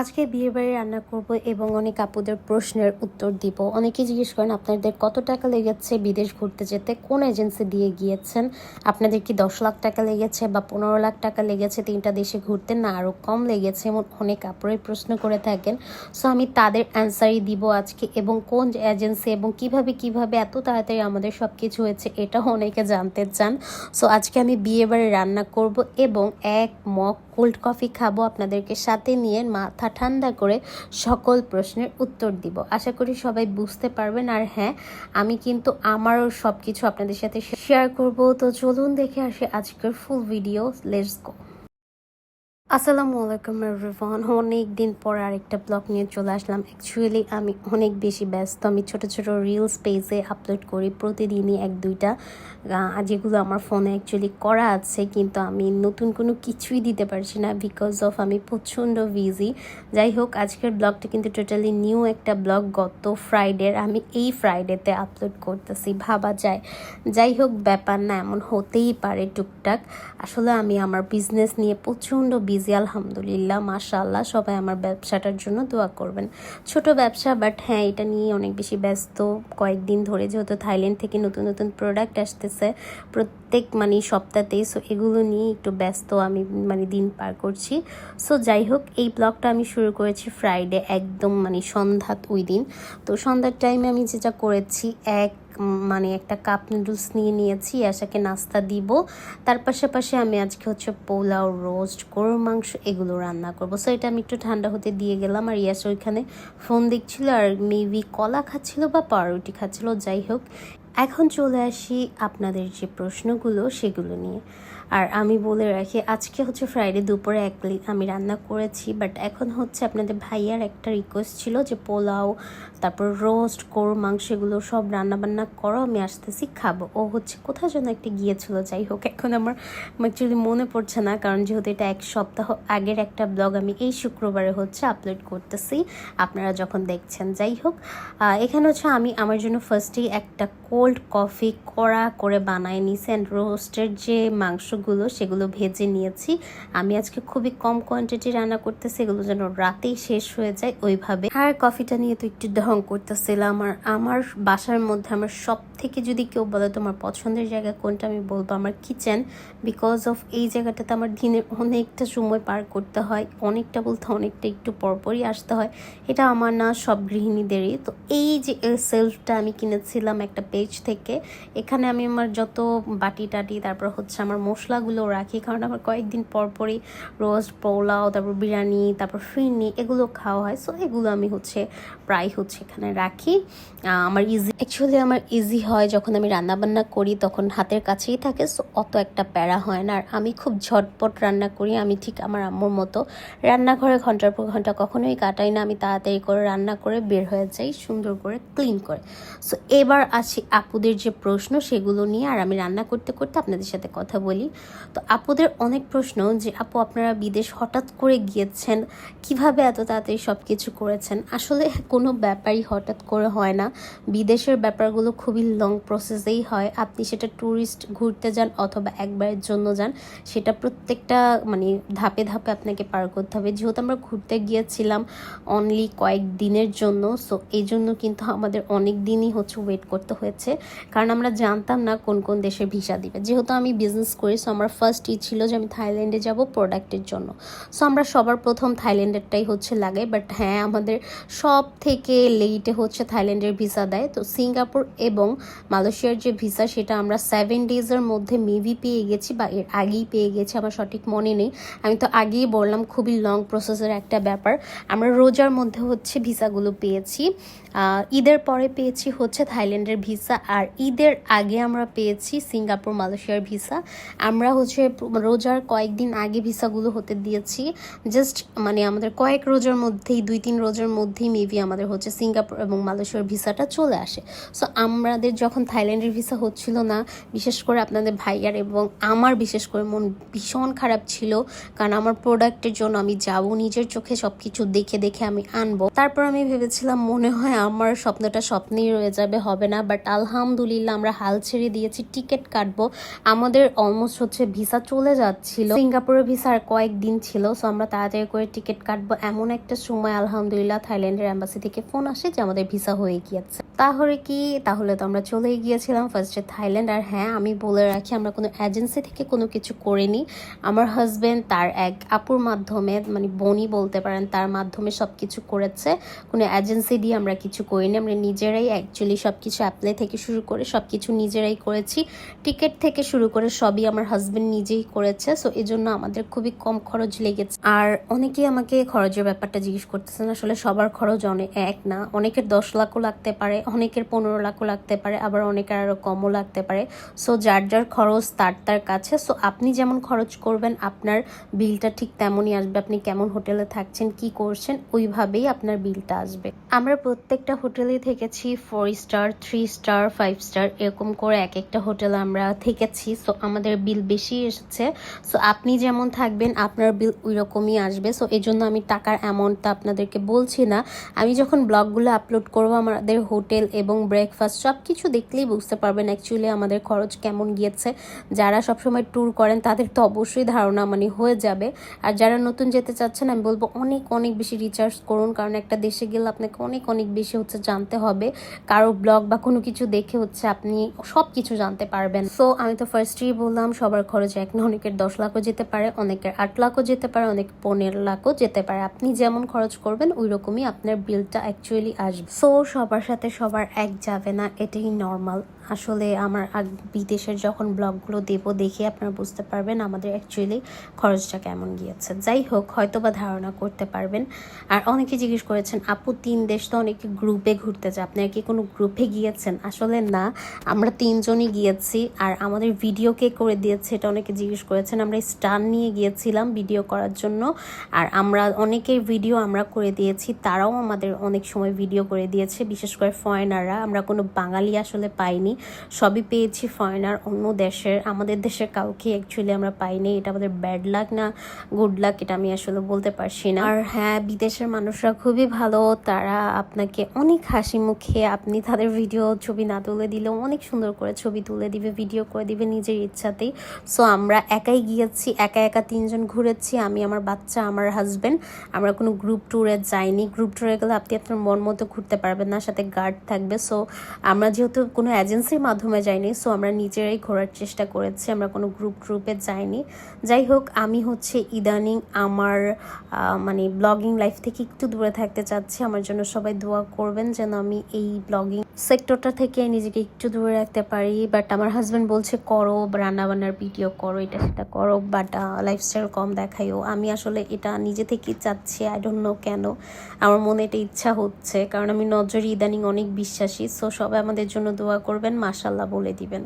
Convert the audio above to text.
আজকে বিয়ে বাড়ি রান্না করব এবং অনেক আপুদের প্রশ্নের উত্তর দিব। অনেকে জিজ্ঞেস করেন, আপনাদের কত টাকা লেগেছে বিদেশ ঘুরতে যেতে? কোন এজেন্সি দিয়ে গিয়েছেন? আপনাদের কি দশ লাখ টাকা লেগেছে বা পনেরো লাখ টাকা লেগেছে তিনটা দেশে ঘুরতে? না আরও কম লেগেছে এমন অনেক আপুরাই প্রশ্ন করে থাকেন। সো, আমি তাদের অ্যান্সারই দিব আজকে এবং কোন এজেন্সি এবং কীভাবে কীভাবে এত তাড়াতাড়ি আমাদের সব কিছু হয়েছে এটাও অনেকে জানতে চান। সো, আজকে আমি বিয়ে বাড়ি রান্না করব এবং এক মগ কোল্ড কফি খাব, আপনাদেরকে সাথে নিয়ে মাথা ঠান্ডা করে সকল প্রশ্নের উত্তর দিব। আশা করি সবাই বুঝতে পারবেন। আর হ্যাঁ আমি কিন্তু আমারও সব কিছু আপনাদের সাথে শেয়ার করব। তো চলুন দেখে আসি আজকের ফুল ভিডিও লেটস গো আসসালামু আলাইকুম এভরিওয়ান অনেক দিন পর আরেকটা ব্লগ নিয়ে চলে আসলাম। অ্যাকচুয়ালি আমি অনেক বেশি ব্যস্ত। আমি ছোট ছোট রিলস পেজে আপলোড করি প্রতিদিনই এক, দুইটা। যেগুলো আমার ফোনে অ্যাকচুয়ালি করা আছে, কিন্তু আমি নতুন কোনো কিছুই দিতে পারছি না বিকজ অফ আমি প্রচণ্ড বিজি যাই হোক, আজকের ব্লগটা কিন্তু টোটালি নিউ একটা ব্লগ গত ফ্রাইডের আমি এই ফ্রাইডেতে আপলোড করতেছি, ভাবা যায়। যাই হোক, ব্যাপার না, এমন হতেই পারে টুকটাক। আসলে আমি আমার বিজনেস নিয়ে প্রচণ্ড বিজি, আলহামদুলিল্লাহ, মাশাআল্লাহ, সবাই আমার ব্যবসাটার জন্য দোয়া করবেন। ছোট ব্যবসা বাট হ্যাঁ এটা নিয়ে অনেক বেশি ব্যস্ত। কয়েকদিন ধরে যেহেতু থাইল্যান্ড থেকে নতুন নতুন প্রোডাক্ট আসতেছে প্রত্যেক মানে সপ্তাহতেই সো এগুলো নিয়ে একটু ব্যস্ত আমি মানে দিন পার করছি। সো যাই হোক, এই ব্লগটা আমি শুরু করেছি ফ্রাইডে একদম মানে সন্ধ্যা ওই দিন তো সন্ধ্যার টাইমে আমি যেটা করেছি, এক মানে একটা কাপ নুডলস নিয়ে নিয়েছি, আশাকে নাস্তা দিব। তার পাশাপাশি আমি আজকে হচ্ছে পোলাও রোস্ট গরুর মাংস এগুলো রান্না করব। সো এটা আমি একটু ঠান্ডা হতে দিয়ে গেলাম। আর ইয়াস ওইখানে ফোন দেখছিল আর মেবি কলা খাচ্ছিল বা পাউরুটি খাচ্ছিল, যাই হোক। এখন চলে আসি আপনাদের যে প্রশ্নগুলো সেগুলো নিয়ে। আর আমি বলে রাখি, আজকে হচ্ছে ফ্রাইডে দুপুরে এক প্লেট আমি রান্না করেছি বাট এখন হচ্ছে আপনাদের ভাইয়ার একটা রিকোয়েস্ট ছিল যে পোলাও, তারপর রোস্ট গরুর মাংস এগুলো সব রান্না বান্না করো, আমি আসতেছি খাব। ও হচ্ছে কোথাও যেন একটা গিয়েছিল, যাই হোক, এখন আমার অ্যাকচুয়ালি মনে পড়ছে না, কারণ যেহেতু এটা এক সপ্তাহ আগের একটা ব্লগ আমি এই শুক্রবারে হচ্ছে আপলোড করতেছি, আপনারা যখন দেখছেন, যাই হোক। এখানে হচ্ছে আমি, আমার জন্য ফার্স্টেই একটা কোল্ড কফি কড়া করে বানায় নিয়েছি অ্যান্ড রোস্টের যে মাংসগুলো, সেগুলো ভেজে নিয়েছি। আমি আজকে খুবই কম কোয়ান্টিটি রান্না করতেছি, এগুলো যেন রাতেই শেষ হয়ে যায় ওইভাবে। আর কফিটা নিয়ে তো একটু ঢং করতেছিলাম। আর আমার বাসার মধ্যে আমার সব থেকে যদি কেউ বলে তোমার পছন্দের জায়গা কোনটা, আমি বলব আমার কিচেন বিকজ অফ এই জায়গাটাতে আমার দিনে অনেকটা সময় পার করতে হয়, অনেকটা বলতে অনেকটা একটু পরপরই আসতে হয়। এটা আমার না, সব গৃহিণীদেরই। তো এই যে সেলফটা আমি কিনেছিলাম একটা পেজ থেকে, এখানে আমি আমার যত বাটি টাটি তারপর হচ্ছে আমার মশলাগুলো রাখি, কারণ আমার কয়েকদিন পরপরই রোস্ট পোলাও, তারপর বিরিয়ানি, তারপর ফিরনি, এগুলো খাওয়া হয়। সো এগুলো আমি হচ্ছে প্রায় হচ্ছে এখানে রাখি। আমার ইজি অ্যাকচুয়ালি আমার ইজি হয় যখন আমি রান্না বান্না করি, তখন হাতের কাছেই থাকে। সো অত একটা প্যারা হয় না। আর আমি খুব ঝটপট রান্না করি। আমি ঠিক আমার আম্মুর মতো। রান্নাঘরে ঘণ্টার পর ঘণ্টা কখনোই কাটাই না। আমি তাড়াতাড়ি করে রান্না করে বের হয়ে যাই, সুন্দর করে ক্লিন করে। সো এবার আসি আপুদের যে প্রশ্ন, সেগুলো নিয়ে। আর আমি রান্না করতে করতে আপনাদের সাথে কথা বলি। তো, আপুদের অনেক প্রশ্ন যে, আপু, আপনারা বিদেশ হঠাৎ করে গিয়েছেন? কীভাবে এত তাড়াতাড়ি সব কিছু করেছেন? আসলে কোনো ব্যাপারই হঠাৎ করে হয় না। বিদেশের ব্যাপারগুলো খুবই লং প্রসেসেই হয়, আপনি সেটা ট্যুরিস্ট ঘুরতে যান অথবা একবারের জন্য যান, সেটা প্রত্যেকটা মানে ধাপে ধাপে আপনাকে পার করতে হবে। যেহেতু আমরা ঘুরতে গিয়েছিলাম অনলি কয়েক দিনের জন্য সো এই জন্য কিন্তু আমাদের অনেক দিনই হচ্ছে ওয়েট করতে হয়েছে। কারণ আমরা জানতাম না কোন কোন দেশের ভিসা দিবে। যেহেতু আমি বিজনেস করি সো আমার ফার্স্ট ই ছিল যে আমি থাইল্যান্ডে যাব প্রোডাক্টের জন্য। সো আমরা সবার প্রথম থাইল্যান্ডেরটাই হচ্ছে লাগে বাট হ্যাঁ আমাদের সব থেকে লেটে হচ্ছে থাইল্যান্ডের ভিসা দেয়। তো সিঙ্গাপুর এবং মালয়েশিয়ার যে ভিসা, সেটা আমরা সেভেন ডেজের মধ্যে মেবি পেয়ে গেছি বা এর আগেই পেয়ে গেছি, আমার সঠিক মনে নেই। আমি তো আগেই বললাম, খুবই লং প্রসেসের একটা ব্যাপার। আমরা রোজার মধ্যে হচ্ছে ভিসাগুলো পেয়েছি। ঈদের পরে পেয়েছি হচ্ছে থাইল্যান্ডের ভিসা আর ঈদের আগে আমরা পেয়েছি সিঙ্গাপুর, মালয়েশিয়ার ভিসা। আমরা হচ্ছে রোজার কয়েকদিন আগে ভিসাগুলো হতে দিয়েছি। জাস্ট মানে আমাদের কয়েক রোজার মধ্যেই, দুই তিন রোজার মধ্যেই মেবি আমাদের হচ্ছে সিঙ্গাপুর এবং মালয়েশিয়ার ভিসাটা চলে আসে। সো আমাদের যখন থাইল্যান্ডের ভিসা হচ্ছিল না, বিশেষ করে আপনাদের ভাইয়ার এবং আমার বিশেষ করে মন ভীষণ খারাপ ছিল, কারণ আমার প্রোডাক্টের জন্য আমি যাব, নিজের চোখে সব কিছু দেখে দেখে আমি আনব। তারপর আমি ভেবেছিলাম মনে হয় আমার স্বপ্নটা স্বপ্নেই রয়ে যাবে, হবে না। বাট আলহামদুলিল্লাহ আমরা হাল ছেড়ে দিয়েছি, টিকিট কাটবো। আমাদের অলমোস্ট হচ্ছে ভিসা চলে যাচ্ছিল। সিঙ্গাপুরের ভিসা আর কয়েকদিন ছিল সো আমরা তাড়াতাড়ি করে টিকিট কাটবো। এমন একটা সময় আলহামদুলিল্লাহ থাইল্যান্ডের অ্যাম্বাসি থেকে ফোন আসে যে আমাদের ভিসা হয়ে গিয়েছে। তাহলে কি? তাহলে তো আমরা চলেই গিয়েছিলাম ফার্স্টে থাইল্যান্ড। আর হ্যাঁ আমি বলে রাখি, আমরা কোনো এজেন্সি থেকে কোনো কিছু করিনি। আমার হাজবেন্ড তার এক আপুর মাধ্যমে মানে বনি বলতে পারেন, তার মাধ্যমে সব কিছু করেছে। কোনো এজেন্সি দিয়ে আমরা কিছু করিনি আমরা নিজেরাই অ্যাকচুয়ালি সব কিছু অ্যাপ্লাই থেকে শুরু করে সব কিছু নিজেরাই করেছি। টিকিট থেকে শুরু করে সবই আমার হাজব্যান্ড নিজেই করেছে সো এই জন্য আমাদের খুবই কম খরচ লেগেছে। আর অনেকেই আমাকে খরচের ব্যাপারটা জিজ্ঞেস করতেছেন, আসলে সবার খরচ অনেক এক না। অনেকের দশ লাখও লাগতে পারে, অনেকের পনেরো লাখও লাগতে পারে, আবার অনেকের আরও কমও লাগতে পারে। সো যার যার খরচ তার তার কাছে। সো আপনি যেমন খরচ করবেন, আপনার বিলটা ঠিক তেমনই আসবে। আপনি কেমন হোটেলে থাকছেন, কি করছেন, ওইভাবেই আপনার বিলটা আসবে। আমরা প্রত্যেকটা হোটেলেই থেকেছি four star three star five star এরকম করে এক একটা হোটেলে আমরা থেকেছি। সো আমাদের বিল বেশি এসেছে। সো আপনি যেমন থাকবেন, আপনার বিল ওই রকমই আসবে। সো এই জন্য আমি টাকার অ্যামাউন্টটা আপনাদেরকে বলছি না। আমি যখন ব্লগগুলো আপলোড করব, আমাদের হোটেল এবং ব্রেকফাস্ট সব কিছু দেখলেই বুঝতে পারবেন অ্যাকচুয়ালি আমাদের খরচ কেমন গিয়েছে। যারা সবসময় ট্যুর করেন, তাদের তো অবশ্যই ধারণা মানে হয়ে যাবে। আর যারা নতুন যেতে চাচ্ছেন, আমি বলব অনেক অনেক বেশি রিচার্জ করুন। কারণ একটা দেশে গেলে আপনাকে অনেক অনেক বেশি হচ্ছে জানতে হবে। কারও ব্লগ বা কোনো কিছু দেখে হচ্ছে আপনি সব কিছু জানতে পারবেন। সো আমি তো ফার্স্টেই বললাম, সবার খরচ এক না অনেকের দশ লাখও যেতে পারে, অনেকের আট লাখও যেতে পারে, অনেক পনেরো লাখও যেতে পারে। আপনি যেমন খরচ করবেন ওই রকমই আপনার বিলটা অ্যাকচুয়ালি আসবে। সো সবার সাথে সবার এক যাবে না, এটাই নর্মাল আসলে আমার বিদেশের যখন ব্লগগুলো দেবো, দেখে আপনারা বুঝতে পারবেন আমাদের অ্যাকচুয়ালি খরচটা কেমন গিয়েছে। যাই হোক হয়তো বা ধারণা করতে পারবেন। আর অনেকে জিজ্ঞেস করেছেন, আপু, তিন দেশ তো অনেকে গ্রুপে ঘুরতে যায় আপনারা কি কোনো গ্রুপে গিয়েছেন? আসলে না, আমরা তিনজনই গিয়েছি আর আমাদের ভিডিও কে করে দিয়েছে, এটা অনেকে জিজ্ঞেস করেছেন। আমরা স্টান নিয়ে গিয়েছিলাম ভিডিও করার জন্য আর আমরা অনেকের ভিডিও আমরা করে দিয়েছি, তারাও আমাদের অনেক সময় ভিডিও করে দিয়েছে, বিশেষ করে ফরেনাররা আমরা কোনো বাঙালি আসলে পাইনি, সবই পেয়েছি ফরেনার অন্য দেশের, আমাদের দেশের কাউকে অ্যাকচুয়ালি আমরা পাইনি। এটা আমাদের ব্যাড লাক না গুড লাক এটা আমি আসলে বলতে পারছি না। আর হ্যাঁ বিদেশের মানুষরা খুবই ভালো, তারা আপনাকে অনেক হাসি মুখে আপনি তাদের ভিডিও ছবি না তুলে দিলেও অনেক সুন্দর করে ছবি তুলে দিবে ভিডিও করে দিবে নিজের ইচ্ছাতেই। সো আমরা একাই গিয়েছি, একা একা তিনজন ঘুরেছি, আমি, আমার বাচ্চা, আমার হাজবেন্ড আমরা কোনো গ্রুপ ট্যুরে যাইনি। গ্রুপ ট্যুরে গেলে আপনি আপনার মন মতো ঘুরতে পারবেন না, সাথে গার্ড থাকবে। সো আমরা যেহেতু কোনো এজেন্সির মাধ্যমে যাইনি সো আমরা নিজেরাই ঘোরার চেষ্টা করেছি, আমরা কোনো গ্রুপ ট্রুপে যাইনি। যাই হোক, আমি হচ্ছে ইদানিং আমার মানে ব্লগিং লাইফ থেকে একটু দূরে থাকতে চাচ্ছি। আমার জন্য সবাই দোয়া করবেন যেন আমি এই ব্লগিং সেক্টরটা থেকে নিজেকে একটু দূরে রাখতে পারি। বাট আমার হাজব্যান্ড বলছে, করো, রান্নাবান্নার ভিডিও করো, এটা সেটা করো বাট লাইফস্টাইল কম দেখাইও আমি আসলে এটা নিজে থেকেই চাচ্ছি আই ডোন্ট নো কেন। আমার মনে এটা ইচ্ছা হচ্ছে, কারণ আমি নজরে ইদানিং অনেক বিশ্বাসী। সো সবাই আমাদের জন্য দোয়া করবেন মাসাল্লাহ বলে দিবেন।